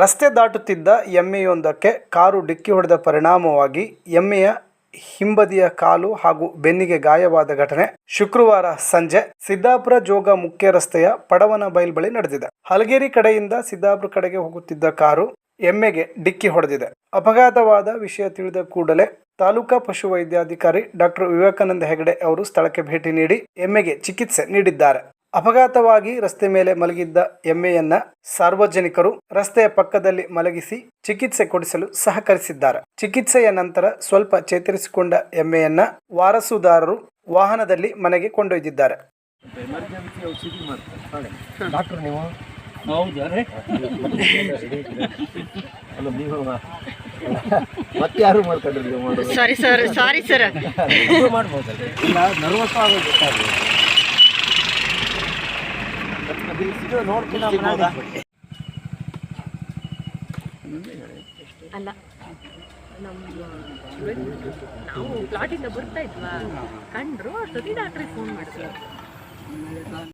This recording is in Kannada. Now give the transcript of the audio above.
ರಸ್ತೆ ದಾಟುತ್ತಿದ್ದ ಎಮ್ಮೆಯೊಂದಕ್ಕೆ ಕಾರು ಡಿಕ್ಕಿ ಹೊಡೆದ ಪರಿಣಾಮವಾಗಿ ಎಮ್ಮೆಯ ಹಿಂಬದಿಯ ಕಾಲು ಹಾಗೂ ಬೆನ್ನಿಗೆ ಗಾಯವಾದ ಘಟನೆ ಶುಕ್ರವಾರ ಸಂಜೆ ಸಿದ್ದಾಪುರ ಜೋಗ ಮುಖ್ಯ ರಸ್ತೆಯ ಪಡವನ ಬೈಲ್ ಬಳಿ ನಡೆದಿದೆ. ಹಲಗೇರಿ ಕಡೆಯಿಂದ ಸಿದ್ದಾಪುರ ಕಡೆಗೆ ಹೋಗುತ್ತಿದ್ದ ಕಾರು ಎಮ್ಮೆಗೆ ಡಿಕ್ಕಿ ಹೊಡೆದಿದೆ. ಅಪಘಾತವಾದ ವಿಷಯ ತಿಳಿದ ಕೂಡಲೇ ತಾಲೂಕಾ ಪಶುವೈದ್ಯಾಧಿಕಾರಿ ಡಾಕ್ಟರ್ ವಿವೇಕಾನಂದ ಹೆಗಡೆ ಅವರು ಸ್ಥಳಕ್ಕೆ ಭೇಟಿ ನೀಡಿ ಎಮ್ಮೆಗೆ ಚಿಕಿತ್ಸೆ ನೀಡಿದ್ದಾರೆ. ಅಪಘಾತವಾಗಿ ರಸ್ತೆ ಮೇಲೆ ಮಲಗಿದ್ದ ಎಮ್ಮೆಯನ್ನ ಸಾರ್ವಜನಿಕರು ರಸ್ತೆಯ ಪಕ್ಕದಲ್ಲಿ ಮಲಗಿಸಿ ಚಿಕಿತ್ಸೆ ಕೊಡಿಸಲು ಸಹಕರಿಸಿದ್ದಾರೆ. ಚಿಕಿತ್ಸೆಯ ನಂತರ ಸ್ವಲ್ಪ ಚೇತರಿಸಿಕೊಂಡ ಎಮ್ಮೆಯನ್ನ ವಾರಸುದಾರರು ವಾಹನದಲ್ಲಿ ಮನೆಗೆ ಕೊಂಡೊಯ್ದಿದ್ದಾರೆ. ಎಮರ್ಜೆನ್ಸಿ ಔಷಧಿ ಮಾಡ್ತಾರೆ. ಡಾಕ್ಟರ್ ನೀವು? ಹೌದಾ ರೀ ನೀವು ಮತ್ತೆ ಯಾರು ಮಾಡ್ಕೊಂಡ್ರಿ ಸಾರಿ ಸರ್ ಸಾರಿ ಸರ್ ನೀವು ಇದು ನೋಡ್ತೀನಿ ಅಲ್ಲ ನಮ್ಮ ನಾವು ಪ್ಲಾಟಿಂದ ಬರ್ತಾ ಇದ್ವಾ? ಕಂಡ್ರು ಅಷ್ಟೊತ್ತಿಗೆ ಡಾಕ್ಟ್ರಿಗೆ ಫೋನ್ ಮಾಡಿದ್ರು.